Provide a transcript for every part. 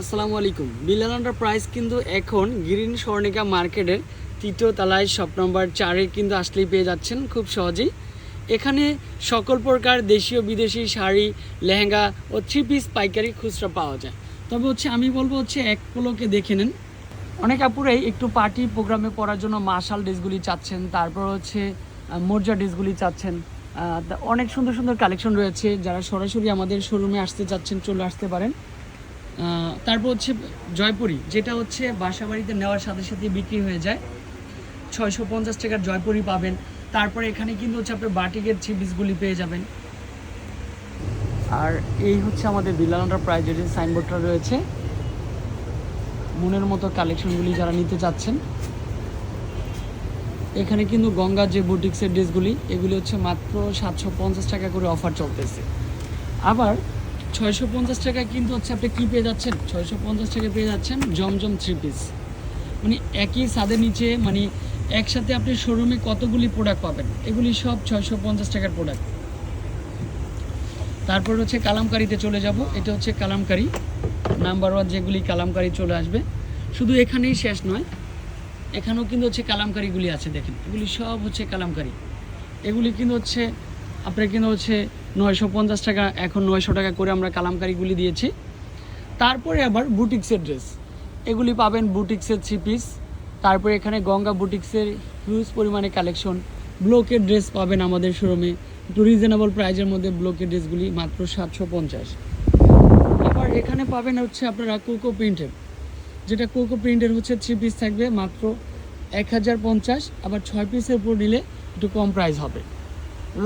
আসসালামু আলাইকুম। বিলাল প্রাইস কিন্তু এখন গ্রিন স্বর্ণিকা মার্কেটের তৃতীয় তলায় শপ নম্বর চারে কিন্তু আসলেই পেয়ে যাচ্ছেন খুব সহজেই। এখানে সকল প্রকার দেশীয় বিদেশি শাড়ি, লেহেঙ্গা ও থ্রি পিস পাইকারি খুচরা পাওয়া যায়। তবে হচ্ছে আমি বলব হচ্ছে এক পলকে দেখে নেন। অনেক আপুরাই একটু পার্টি প্রোগ্রামে পড়ার জন্য মার্শাল ড্রেসগুলি চাচ্ছেন, তারপর হচ্ছে মোর্জা ড্রেসগুলি চাচ্ছেন। অনেক সুন্দর সুন্দর কালেকশন রয়েছে। যারা সরাসরি আমাদের শোরুমে আসতে চাচ্ছেন, চলে আসতে পারেন। তারপর হচ্ছে জয়পুরি, যেটা হচ্ছে বাসা বাড়িতে নেওয়ার সাথে সাথে বিক্রি হয়ে যায়। ছয়শো পঞ্চাশ টাকার জয়পুরি পাবেন। তারপরে এখানে কিন্তু হচ্ছে আপনার বাটিকের চিপিসগুলি পেয়ে যাবেন। আর এই হচ্ছে আমাদের বিলালান্ডার প্রাইজের যে সাইনবোর্ডটা রয়েছে। মনের মতো কালেকশনগুলি যারা নিতে চাচ্ছেন। এখানে কিন্তু গঙ্গা যে বুটিক্সের ড্রেসগুলি এগুলি হচ্ছে মাত্র সাতশো পঞ্চাশ টাকা করে অফার চলতেছে। আবার ছয়শো পঞ্চাশ টাকা কিন্তু হচ্ছে আপনি কী পেয়ে যাচ্ছেন? ছয়শো পঞ্চাশ টাকা পেয়ে যাচ্ছেন জমজম থ্রি পিস মানে একই ছাদের নিচে মানে একসাথে আপনি শোরুমে কতগুলি প্রোডাক্ট পাবেন? এগুলি সব ছয়শো পঞ্চাশ টাকার প্রোডাক্ট তারপর হচ্ছে কালামকারিতে চলে যাব। এটা হচ্ছে কালামকারি। নাম্বার ওয়ান যেগুলি কালামকারি চলে আসবে। শুধু এখানেই শেষ নয়, এখানেও কিন্তু হচ্ছে কালামকারিগুলি আছে, দেখেন। এগুলি সব হচ্ছে কালামকারি। এগুলি কিন্তু হচ্ছে আপনার কিন্তু হচ্ছে নয়শো পঞ্চাশ টাকা, এখন নয়শো টাকা করে আমরা কালামকারিগুলি দিয়েছি। তারপরে আবার বুটিক্সের ড্রেস এগুলি পাবেন বুটিক্সের থ্রি পিস তারপরে এখানে গঙ্গা বুটিক্সের হিউজ পরিমাণে কালেকশন ব্লকের ড্রেস পাবেন আমাদের শোরুমে একটু রিজনেবল প্রাইজের মধ্যে ব্লকের ড্রেসগুলি মাত্র সাতশো পঞ্চাশ। আবার এখানে পাবেন হচ্ছে আপনারা কোকো প্রিন্টের যেটা কোকো প্রিন্টের হচ্ছে থ্রি পিস থাকবে মাত্র এক হাজার পঞ্চাশ। আবার ছয় পিসের উপর নিলে একটু কম প্রাইস হবে।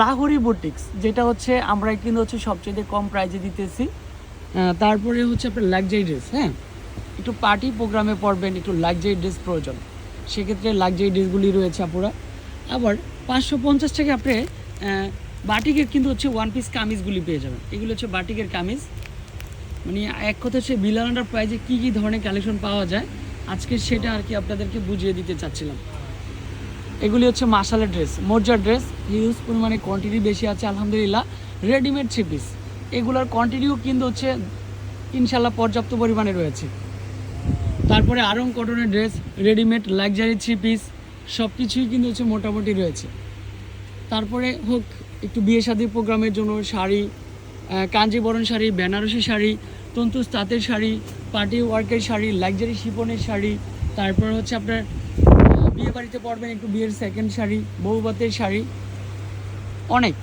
লাহোরি বুটিক্স যেটা হচ্ছে আমরা কিন্তু হচ্ছে সবচেয়ে কম প্রাইজে দিতেছি। তারপরে হচ্ছে আপনার লাক্সারি ড্রেস হ্যাঁ? একটু পার্টি প্রোগ্রামে পড়বেন, একটু লাক্সারি ড্রেস প্রয়োজন। সেক্ষেত্রে লাক্সারি ড্রেসগুলি রয়েছে আপুরা। আবার পাঁচশো পঞ্চাশ টাকা আপনি বাটিকের কিন্তু হচ্ছে ওয়ান পিস কামিজগুলি পেয়ে যাবেন। এগুলো হচ্ছে বাটিকের কামিজ। মানে এক কথা হচ্ছে বিলানার প্রাইজে কী কী ধরনের কালেকশন পাওয়া যায়, আজকে সেটা আর কি আপনাদেরকে বুঝিয়ে দিতে চাচ্ছিলাম। এগুলি হচ্ছে মাসালের ড্রেস মোর্জার ড্রেস হিউজ পরিমাণে কোয়ান্টিটি বেশি আছে, আলহামদুলিল্লাহ। রেডিমেড থ্রি পিস এগুলোর কোয়ান্টিটিও কিন্তু হচ্ছে ইনশাল্লাহ পর্যাপ্ত পরিমাণে রয়েছে। তারপরে আরং কটনের dress readymade luxury three piece সব কিছুই কিন্তু হচ্ছে মোটামুটি রয়েছে। তারপরে হোক, একটু বিয়ে শাদী প্রোগ্রামের জন্য শাড়ি কাঞ্জিবরণ শাড়ি, বেনারসি শাড়ি তন্তুস তাঁতের শাড়ি পার্টি ওয়ার্কের শাড়ি লাক্সারি শিপনের শাড়ি, তারপর হচ্ছে আপনার বিয়ে বাড়িতে পরবেন একটু বিয়ের সেকেন্ড শাড়ি, বউবাতের শাড়ি। অনেক।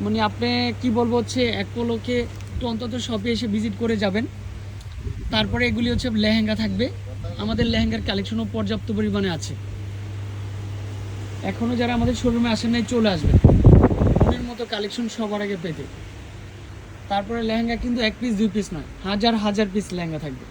মানে আপনি কি বলব হচ্ছে, এক পলকে একটু অন্তত শপে এসে ভিজিট করে যাবেন। তারপরে এগুলি হচ্ছে লেহেঙ্গা থাকবে। আমাদের লেহেঙ্গার কালেকশনও পর্যাপ্ত পরিমাণে আছে। এখনও যারা আমাদের শোরুমে আসেন নাই, চলে আসবেন। মনের মতো কালেকশন সবার আগে পেতে। তারপরে লেহেঙ্গা কিন্তু এক পিস দুই পিস নয়। হাজার হাজার পিস লেহেঙ্গা থাকবে।